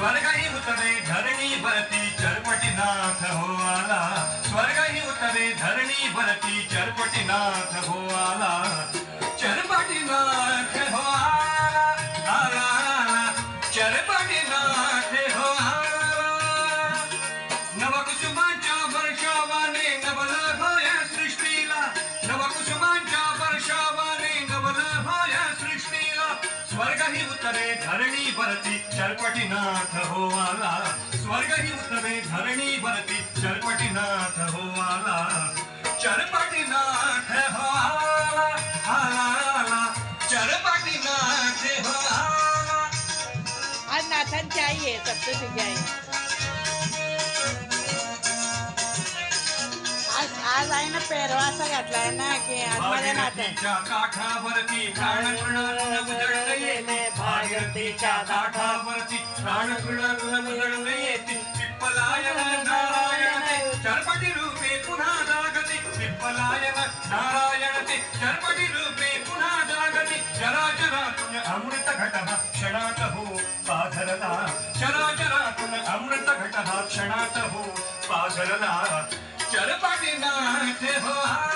સ્વર્ગહી ઉતરે ધરણી ભરતી ચરપટીનાથ હોવાલા. સ્વર્ગહી ઉતરે ધરણી ભરતી ચરપટીનાથ હોવાલા. स्वर्ग ही उतरे धरणी भरती चरपटीनाथ हो आला स्वर्ग ही उतरे धरणी भरती चरपटीनाथ हो आला चरपटीनाथ हो आला आला. आला चरपटीनाथ हो आला आज नाथन चाहिए सबसे आई. आज आज आहे ना पेरवा असा घातलाय ना की आज माझ्या नाथ भागीरथीच्या काठावरती प्राण तृणातून उजळत येते भागीरथीच्या काठावरती प्राण तृणातून उजळत येते पिप्पलायन नारायण ते चरपटी रूपे पुन्हा जागते पिप्पलायन नारायण ते चरपटी रूपे पुन्हा जागते चराचरातून अमृत घट हा क्षणात हो पाझरला चराचरातून अमृत घट हा क्षणात हो पाझरला चरपटी नाथ हो हा